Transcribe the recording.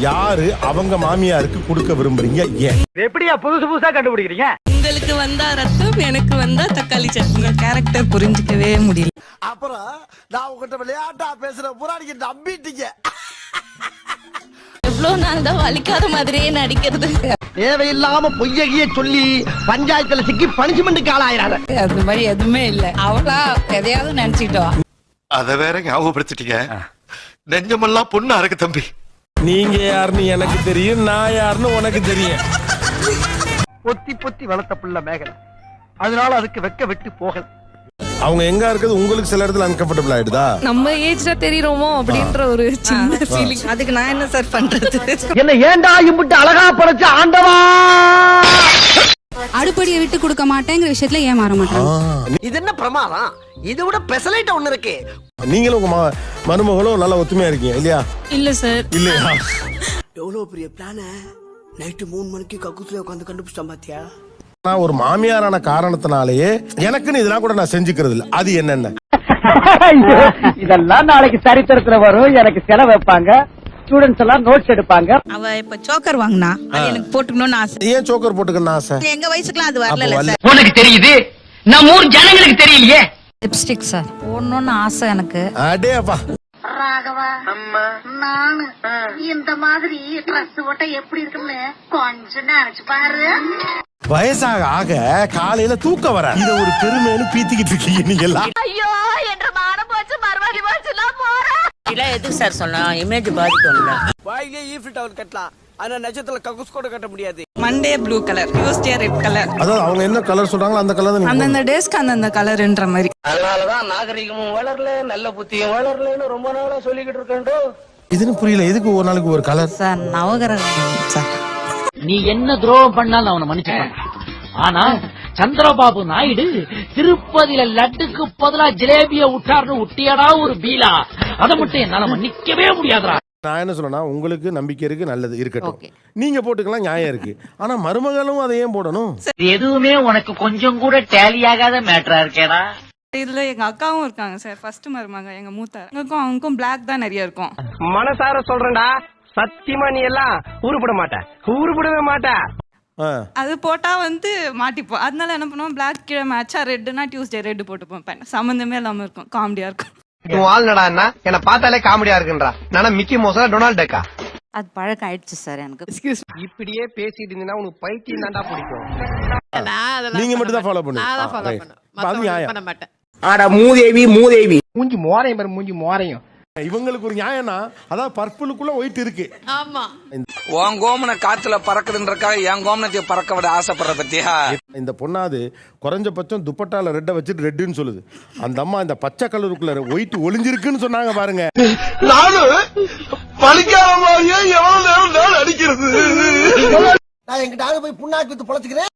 யாரு அவங்க மாமியாருக்கு கொடுக்க விரும்புறீங்க? ஏன்? எப்படியா புதுசு புதுசா கண்டுபிடிக்கிறீங்க? உங்களுக்கு வந்தா ரத்தம் எனக்கு வந்தா தக்காளி சட்னி. கேரக்டர் புரிஞ்சுக்கவே முடியல. அப்புறம் நான் உங்ககிட்ட விளையாட்டா பேசுற புறாடிக்கு நம்பிட்டீங்க. எவ்வளவு நாள் தான் வலிக்காத மாதிரியே நடிக்கிறது. தேவையில்லாம பொய்யகிய சொல்லி பஞ்சாயத்துல சிக்கி பனிஷ்மெண்ட்டுக்கு ஆளாயிராரு அது மாதிரி எதுவுமே இல்ல. அவளா எதையாவது நினைச்சிட்டோம். அத வேற ஞாபகப்படுத்திட்டீங்க. நெஞ்சமெல்லாம் பொண்ணா இருக்கு தம்பி. நீங்க யாருன்னு எனக்கு தெரியும் நான் யாருன்னு உனக்கு தெரியும். பொத்தி பொத்தி வளர்த்த புள்ள மேகலை. அதனால அதுக்கு வெக்க விட்டு போகல. அவங்க எங்க இருக்கிறது உங்களுக்கு சில இடத்துல அன்கம்ஃபர்டபுள் ஆயிடுதா? நம்ம ஏஜ்ல தெரியுறோமோ அப்படின்ற ஒரு சின்ன ஃபீலிங் அதுக்கு நான் என்ன சார் பண்றது? என்ன ஏன்டா இம்புட்டு அழகா படைச்ச ஆண்டவா? அடுப்படியை விட்டு கொடுக்க மாட்டேங்கிற விஷயத்துல ஏமாற மாட்டாங்க. இது என்ன பிரமாதம்? இது விட பெசலைட்ட ஒண்ணு இருக்கு. நீங்களும் உங்க மருமகளும் நல்லா ஒத்துமையா இருக்கீங்க இல்லையா? இல்ல சார். இல்லையா? எவ்வளவு பெரிய பிளான? நைட்டு மூணு மணிக்கு கக்கூத்துல உட்காந்து கண்டுபிடிச்சிட்டான் பாத்தியா? நான் ஒரு மாமியாரான காரணத்தினாலேயே எனக்குன்னு இதெல்லாம் கூட நான் செஞ்சுக்கிறது இல்ல. அது என்னென்ன? இதெல்லாம் நாளைக்கு சரித்திரத்துல வரும். எனக்கு செலவு வைப்பாங்க. ஸ்டூடெண்ட்ஸ் எல்லாம் நோட்ஸ் எடுப்பாங்க. அவ இப்ப சோக்கர் வாங்கினா. அது எனக்கு போட்டுக்கணும்னு ஆசை. ஏன் சோக்கர் போட்டுக்கன்னு ஆசை? எங்க வயசுக்குலாம் அது வரல உனக்கு தெரியுது? நம்ம ஊர் ஜனங்களுக்கு தெரியலையே? லிப்ஸ்டிக் சார் போடணும்னு ஆசை எனக்கு. அடே அப்பா. ராகவா நானு. இந்த மாதிரி ட்ரெஸ் போட்டா எப்படி இருக்கும்னு கொஞ்சம் நினைச்சு பாரு. வயசாக ஆக காலையில தூக்கம் வர. இத ஒரு பெருமைன்னு பீத்திக்கிட்டு இருக்கீங்க நீங்க எல்லாம். ஐயோ என்ற மானம் போச்சு மறுபடி போச்சு போறேன் இதெல்லாம் எதுக்கு சார் சொன்னா? இமேஜ் பாதிக்கும்ல வாயிலே ஈஃபில் டவர் கட்டலாம். ஆனா நட்சத்திரத்துல கக்கூஸ் கூட கட்ட முடியாது. Monday blue colour Tuesday red colour அதாவது அவங்க என்ன கலர் சொல்றாங்களோ அந்த கலர் தான் அந்தந்த டேஸ்க்கு அந்தந்த கலர்ன்ற மாதிரி. அதனாலதான் நாகரிகமும் வளரல நல்ல புத்தியும் வளரலன்னு ரொம்ப நாளா சொல்லிக்கிட்டு இருக்கேன். இதுன்னு புரியல எதுக்கு ஒரு நாளைக்கு ஒரு கலர் சார் நவகிரகம். சார் நீ என்ன துரோகம் பண்ணாலும் அவனை மன்னிச்சுப்பான் ஆனா சந்திரபாபு நாயுடு திருப்பதியில லட்டுக்கு பதிலா ஜிலேபிய விட்டார்னு விட்டியடா ஒரு பீலா. அதை மட்டும் என்னால மன்னிக்கவே முடியாதுடா. நான் என்ன சொல்றேன்னா உங்களுக்கு நம்பிக்கை இருக்கு நல்லது இருக்கட்டும். நீங்க போட்டுக்கலாம் நியாயம் இருக்கு. ஆனா மருமகளும் அதை ஏன் போடணும்? எதுவுமே உனக்கு கொஞ்சம் கூட டேலி ஆகாத மேட்டரா இருக்கேடா? இதுல எங்க அக்காவும் இருக்காங்க சார் ஃபர்ஸ்ட் மருமக எங்க மூத்த. எங்களுக்கும் அவங்களுக்கும் பிளாக் தான் நிறைய இருக்கும். மனசார சொல்றேன்டா. சத்தியமா நீ எல்லாம் உருப்பட மாட்ட. உருப்படவே மாட்ட. ஆ. அது போட்டா வந்து மாட்டிப்போம் அதனால என்ன பண்ணுவோம் பிளாக் கீழே மேட்சா ரெட்னா டியூஸ்டே ரெட் போட்டுப்போம். சம்மந்தமே இல்லாம இருக்கும். காமெடியா இருக்கும். உன் வாழ்நடா என்ன என்ன பார்த்தாலே காமெடியா இருக்குன்றா. நானா மிக்கி மோசா டொனால்ட் டக்கா? அது பழக்கம் ஆயிடுச்சு சார் எனக்கு. இப்படியே பேசிட்டு இருந்தீங்கன்னா உனக்கு பைத்தியம் தாண்டா பிடிக்கும். நீங்க மட்டும் தான் ஃபாலோ பண்ணுங்க அது நியாயம் ஆடா மூதேவி மூதேவி. மூஞ்சி மோரையும் பாரு மூஞ்சி மோரையும். இவங்களுக்கு ஒரு நியாயம்னா அதாவது பர்பிளுக்குள்ள ஒயிட் இருக்கு. உன் கோமனை காத்துல பறக்குதுன்றக்காக என் கோமனத்தை பறக்க விட ஆசைப்படுற பத்தியா? இந்த பொண்ணாது குறைஞ்சபட்சம் துப்பட்டால ரெட்டை வச்சுட்டு ரெட்டுன்னு சொல்லுது. அந்த அம்மா இந்த பச்சை கலருக்குள்ள ஒயிட் ஒளிஞ்சிருக்குன்னு சொன்னாங்க பாருங்க. நானும் பழிக்காம மாதிரியே எவ்வளவு நேரம் அடிக்கிறது? நான் எங்கிட்ட போய் புண்ணாக்கு வித்து பொழைச்சுக்கிறேன்.